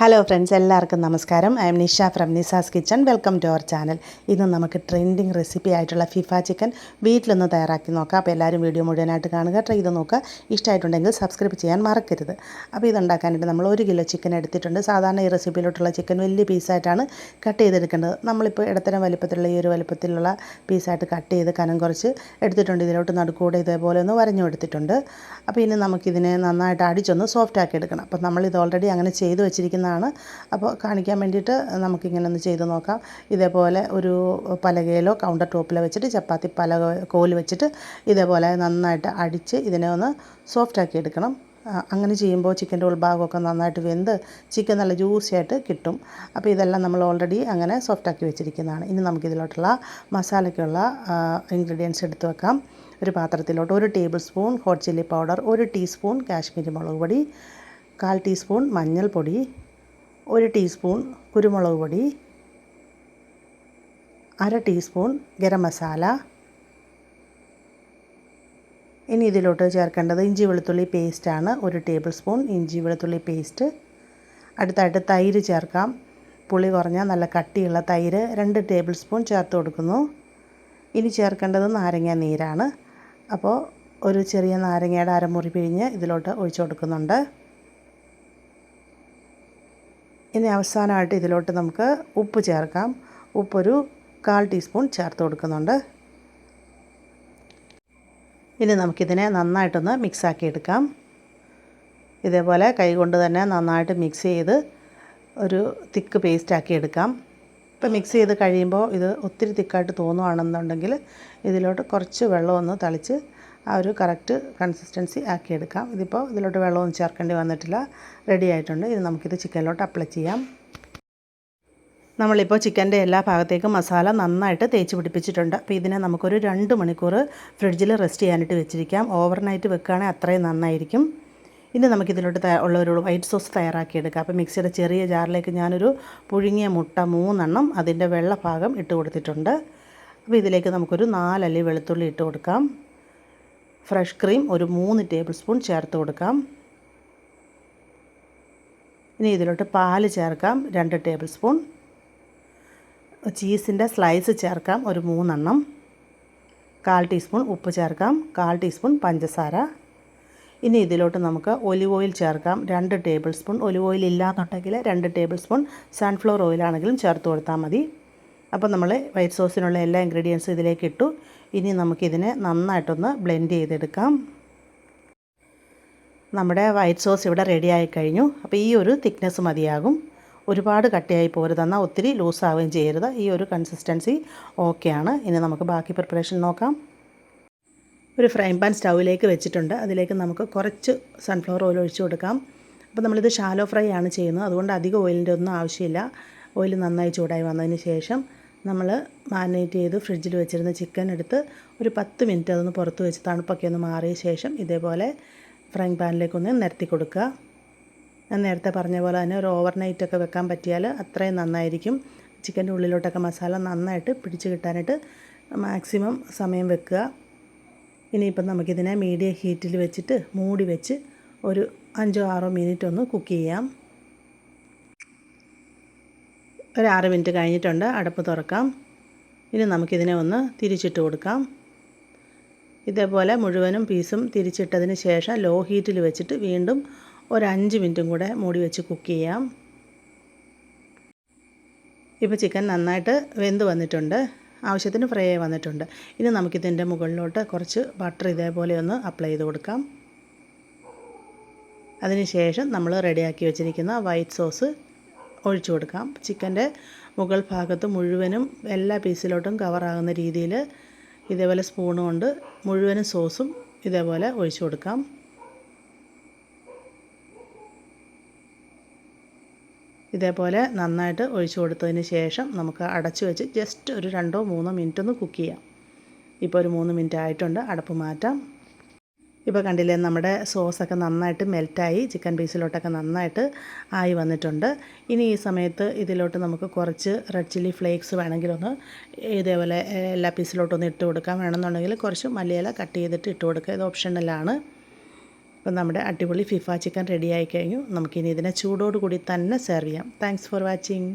Hello friends എല്ലാവർക്കും നമസ്കാരം. I am Nisha from Nisa's kitchen welcome to our channel ഇന്ന് നമുക്ക് ട്രെൻഡിങ് റെസിപ്പി ആയിട്ടുള്ള ഫിഫ ചിക്കൻ വീട്ടിലൊന്ന് തയ്യാറാക്കി നോക്കാം. അപ്പോൾ എല്ലാവരും വീഡിയോ മുഴുവനായിട്ട് കാണുക. ട്രൈ ചെയ്ത് നോക്കുക. ഇഷ്ടമായിട്ടുണ്ടെങ്കിൽ സബ്സ്ക്രൈബ് ചെയ്യാൻ മറക്കരുത്. അപ്പോൾ ഇതുണ്ടാക്കാനായിട്ട് നമ്മൾ ഒരു കിലോ ചിക്കൻ എടുത്തിട്ടുണ്ട്. സാധാരണ ഈ റെസിപ്പിയിലോട്ടുള്ള ചിക്കൻ വലിയ പീസായിട്ടാണ് കട്ട് ചെയ്തെടുക്കേണ്ടത്. നമ്മളിപ്പോൾ ഇടത്തരം വലിപ്പത്തിലുള്ള ഈ ഒരു വലിപ്പത്തിലുള്ള പീസായിട്ട് കട്ട് ചെയ്ത് കനം കുറച്ച് എടുത്തിട്ടുണ്ട്. ഇതിലോട്ട് നടുക്കൂടെ ഇതേപോലെ ഒന്ന് വരഞ്ഞു എടുത്തിട്ടുണ്ട് അപ്പോൾ ഇനി നമുക്കിതിനെ നന്നായിട്ട് അടിച്ചൊന്ന് സോഫ്റ്റ് ആക്കി എടുക്കണം. അപ്പോൾ നമ്മളിത് ഓൾറെഡി അങ്ങനെ ചെയ്ത് വെച്ചിരിക്കുന്നതാണ് അപ്പോൾ കാണിക്കാൻ വേണ്ടിയിട്ട് നമുക്കിങ്ങനെ ഒന്ന് ചെയ്ത് നോക്കാം. ഇതേപോലെ ഒരു പലകയിലോ കൗണ്ടർ ടോപ്പിലോ വെച്ചിട്ട് ചപ്പാത്തി പലക കോൽ വെച്ചിട്ട് ഇതേപോലെ നന്നായിട്ട് അടിച്ച് ഇതിനെ ഒന്ന് സോഫ്റ്റ് ആക്കി എടുക്കണം. അങ്ങനെ ചെയ്യുമ്പോൾ ചിക്കന്റെ ഉൾഭാഗമൊക്കെ നന്നായിട്ട് വെന്ത് ചിക്കൻ നല്ല ജ്യൂസി ആയിട്ട് കിട്ടും. അപ്പോൾ ഇതെല്ലാം നമ്മൾ ഓൾറെഡി അങ്ങനെ സോഫ്റ്റ് ആക്കി വെച്ചിരിക്കുന്നതാണ്. ഇനി നമുക്കിതിലോട്ടുള്ള മസാലയ്ക്കുള്ള ഇൻഗ്രീഡിയൻസ് എടുത്ത് വെക്കാം. ഒരു പാത്രത്തിലോട്ട് ഒരു table spoon hot chilli powder ഒരു ടീസ്പൂൺ കാശ്മീരി മുളക് പൊടി കാൽ ടീസ്പൂൺ മഞ്ഞൾപ്പൊടി ഒരു ടീസ്പൂൺ കുരുമുളക് പൊടി അര ടീസ്പൂൺ ഗരം മസാല. ഇനി ഇതിലോട്ട് ചേർക്കേണ്ടത് ഇഞ്ചി വെളുത്തുള്ളി പേസ്റ്റാണ് ഒരു ടേബിൾ സ്പൂൺ ഇഞ്ചി വെളുത്തുള്ളി പേസ്റ്റ് അടുത്തായിട്ട് തൈര് ചേർക്കാം. പുളി കുറഞ്ഞ നല്ല കട്ടിയുള്ള തൈര് രണ്ട് ടേബിൾ സ്പൂൺ ചേർത്ത് കൊടുക്കുന്നു. ഇനി ചേർക്കേണ്ടത് നാരങ്ങ നീരാണ്. അപ്പോൾ ഒരു ചെറിയ നാരങ്ങയുടെ അരമുറി പിഴിഞ്ഞ് ഇതിലോട്ട് ഒഴിച്ചു കൊടുക്കുന്നുണ്ട്. ഇനി അവസാനമായിട്ട് ഇതിലോട്ട് നമുക്ക് ഉപ്പ് ചേർക്കാം. ഉപ്പൊരു കാൽ ടീസ്പൂൺ ചേർത്ത് കൊടുക്കുന്നുണ്ട്. ഇനി നമുക്കിതിനെ നന്നായിട്ടൊന്ന് മിക്സാക്കി എടുക്കാം. ഇതേപോലെ കൈകൊണ്ട് തന്നെ നന്നായിട്ട് മിക്സ് ചെയ്ത് ഒരു തിക്ക് പേസ്റ്റാക്കി എടുക്കാം. ഇപ്പോൾ മിക്സ് ചെയ്ത് കഴിയുമ്പോൾ ഇത് ഒത്തിരി തിക്കായിട്ട് തോന്നുകയാണെന്നുണ്ടെങ്കിൽ ഇതിലോട്ട് കുറച്ച് വെള്ളം ഒന്ന് തളിച്ച് ആ ഒരു കറക്റ്റ് കൺസിസ്റ്റൻസി ആക്കിയെടുക്കാം. ഇതിപ്പോൾ ഇതിലോട്ട് വെള്ളമൊന്നും ചേർക്കേണ്ടി വന്നിട്ടില്ല. റെഡി ആയിട്ടുണ്ട്. ഇത് നമുക്കിത് ചിക്കനിലോട്ട് അപ്ലൈ ചെയ്യാം. നമ്മളിപ്പോൾ ചിക്കന്റെ എല്ലാ ഭാഗത്തേക്കും മസാല നന്നായിട്ട് തേച്ച് പിടിപ്പിച്ചിട്ടുണ്ട്. അപ്പോൾ ഇതിനെ നമുക്കൊരു രണ്ട് മണിക്കൂർ ഫ്രിഡ്ജിൽ റെസ്റ്റ് ചെയ്യാനായിട്ട് വെച്ചിരിക്കാം. ഓവർനൈറ്റ് വെക്കുകയാണെങ്കിൽ അത്രയും നന്നായിരിക്കും. ഇനി നമുക്കിതിലോട്ട് ഉള്ള ഒരു വൈറ്റ് സോസ് തയ്യാറാക്കിയെടുക്കാം. അപ്പോൾ മിക്സിയുടെ ചെറിയ ജാറിലേക്ക് ഞാനൊരു പുഴുങ്ങിയ മുട്ട മൂന്നെണ്ണം അതിന്റെ വെള്ള ഭാഗം ഇട്ട് കൊടുത്തിട്ടുണ്ട്. അപ്പോൾ ഇതിലേക്ക് നമുക്കൊരു നാലല്ലി വെളുത്തുള്ളി ഇട്ട് കൊടുക്കാം. ഫ്രഷ് ക്രീം ഒരു മൂന്ന് ടേബിൾ സ്പൂൺ ചേർത്ത് കൊടുക്കാം. ഇനി ഇതിലോട്ട് പാൽ ചേർക്കാം രണ്ട് ടേബിൾ സ്പൂൺ. ചീസിന്റെ സ്ലൈസ് ചേർക്കാം ഒരു മൂന്നെണ്ണം. കാൽ ടീസ്പൂൺ ഉപ്പ് ചേർക്കാം കാൽ ടീസ്പൂൺ പഞ്ചസാര. ഇനി ഇതിലോട്ട് നമുക്ക് ഒലിവ് ഓയിൽ ചേർക്കാം രണ്ട് ടേബിൾ സ്പൂൺ. ഒലിവ് ഓയിൽ ഇല്ലാന്നുണ്ടെങ്കിൽ രണ്ട് ടേബിൾ സ്പൂൺ സൺഫ്ലവർ ഓയിലാണെങ്കിലും ചേർത്ത് കൊടുത്താൽ മതി. അപ്പോൾ നമ്മൾ വൈറ്റ് സോസിനുള്ള എല്ലാ ഇൻഗ്രീഡിയൻസും ഇതിലേക്ക് ഇട്ടു ഇനി നമുക്കിതിനെ നന്നായിട്ടൊന്ന് ബ്ലെൻഡ് ചെയ്തെടുക്കാം. നമ്മുടെ വൈറ്റ് സോസ് ഇവിടെ റെഡി കഴിഞ്ഞു. അപ്പോൾ ഈ ഒരു തിക്നെസ് മതിയാകും. ഒരുപാട് കട്ടിയായി പോരുത്. എന്നാൽ ഒത്തിരി ലൂസാവുകയും ചെയ്യരുത്. ഈ ഒരു കൺസിസ്റ്റൻസി ഓക്കെയാണ് ഇനി നമുക്ക് ബാക്കി പ്രിപ്പറേഷൻ നോക്കാം. ഒരു ഫ്രൈ പാൻ സ്റ്റൗവിലേക്ക് വെച്ചിട്ടുണ്ട്. അതിലേക്ക് നമുക്ക് കുറച്ച് സൺഫ്ലവർ ഓയിൽ ഒഴിച്ചു കൊടുക്കാം. അപ്പോൾ നമ്മളിത് ഷാലോ ഫ്രൈ ആണ് ചെയ്യുന്നത്. അതുകൊണ്ട് അധികം ഓയിലിന്റെ ഒന്നും ആവശ്യമില്ല. ഓയിൽ നന്നായി ചൂടായി വന്നതിന് ശേഷം നമ്മൾ മാരിനേറ്റ് ചെയ്ത് ഫ്രിഡ്ജിൽ വെച്ചിരുന്ന ചിക്കൻ എടുത്ത് ഒരു പത്ത് മിനിറ്റ് അതൊന്ന് പുറത്ത് വെച്ച് തണുപ്പൊക്കെ ഒന്ന് മാറിയ ശേഷം ഇതേപോലെ ഫ്രൈ പാനിലേക്കൊന്ന് നിരത്തി കൊടുക്കുക. ഞാൻ നേരത്തെ പറഞ്ഞ പോലെ തന്നെ ഒരു ഓവർ ഒക്കെ വെക്കാൻ പറ്റിയാൽ അത്രയും നന്നായിരിക്കും. ചിക്കന്റെ ഉള്ളിലോട്ടൊക്കെ മസാല നന്നായിട്ട് പിടിച്ച് കിട്ടാനായിട്ട് മാക്സിമം സമയം വെക്കുക. ഇനിയിപ്പം നമുക്കിതിനെ മീഡിയം ഹീറ്റിൽ വെച്ചിട്ട് മൂടി വെച്ച് ഒരു അഞ്ചോ ആറോ മിനിറ്റ് ഒന്ന് കുക്ക് ചെയ്യാം. ഒരു ആറ് മിനിറ്റ് കഴിഞ്ഞിട്ടുണ്ട്. അടപ്പ് തുറക്കാം. ഇനി നമുക്കിതിനെ ഒന്ന് തിരിച്ചിട്ട് കൊടുക്കാം. ഇതേപോലെ മുഴുവനും പീസും തിരിച്ചിട്ടതിന് ശേഷം ലോ ഹീറ്റിൽ വെച്ചിട്ട് വീണ്ടും ഒരു മിനിറ്റും കൂടെ മൂടി വെച്ച് കുക്ക് ചെയ്യാം. ഇപ്പോൾ ചിക്കൻ നന്നായിട്ട് വെന്ത് വന്നിട്ടുണ്ട്. ആവശ്യത്തിന് ഫ്രൈ ആയി വന്നിട്ടുണ്ട്. ഇനി നമുക്കിതിന്റെ മുകളിലോട്ട് കുറച്ച് ബട്ടർ ഇതേപോലെ ഒന്ന് അപ്ലൈ ചെയ്ത് കൊടുക്കാം. അതിനുശേഷം നമ്മൾ റെഡിയാക്കി വെച്ചിരിക്കുന്ന വൈറ്റ് സോസ് ഒഴിച്ചു കൊടുക്കാം. ചിക്കന്റെ മുകൾ ഭാഗത്ത് മുഴുവനും എല്ലാ പീസിലോട്ടും കവറാകുന്ന രീതിയിൽ ഇതേപോലെ സ്പൂൺ കൊണ്ട് മുഴുവനും സോസും ഇതേപോലെ ഒഴിച്ചു കൊടുക്കാം. ഇതേപോലെ നന്നായിട്ട് ഒഴിച്ചു കൊടുത്തതിന് ശേഷം നമുക്ക് അടച്ചു വെച്ച് ജസ്റ്റ് ഒരു രണ്ടോ മൂന്നോ മിനിറ്റ് ഒന്ന് കുക്ക് ചെയ്യാം. ഇപ്പോൾ ഒരു മൂന്ന് മിനിറ്റ് ആയിട്ടുണ്ട്. അടപ്പ് മാറ്റാം. ഇപ്പോൾ കണ്ടില്ലേ നമ്മുടെ സോസൊക്കെ നന്നായിട്ട് മെൽറ്റായി ചിക്കൻ പീസിലോട്ടൊക്കെ നന്നായിട്ട് ആയി വന്നിട്ടുണ്ട്. ഇനി ഈ സമയത്ത് ഇതിലോട്ട് നമുക്ക് കുറച്ച് റെഡ് ചില്ലി ഫ്ലേക്സ് വേണമെങ്കിലൊന്ന് ഇതേപോലെ എല്ലാ പീസിലോട്ടൊന്ന് ഇട്ട് കൊടുക്കാം. വേണമെന്നുണ്ടെങ്കിൽ കുറച്ച് മല്ലിയില കട്ട് ചെയ്തിട്ട് ഇട്ട് കൊടുക്കുക ഇത് ഓപ്ഷണലാണ്. അപ്പോൾ നമ്മുടെ അടിപൊളി ഫിഫ ചിക്കൻ റെഡി ആയിക്കഴിഞ്ഞു നമുക്കിനി ഇതിനെ ചൂടോടുകൂടി തന്നെ സെർവ് ചെയ്യാം. Thanks for watching.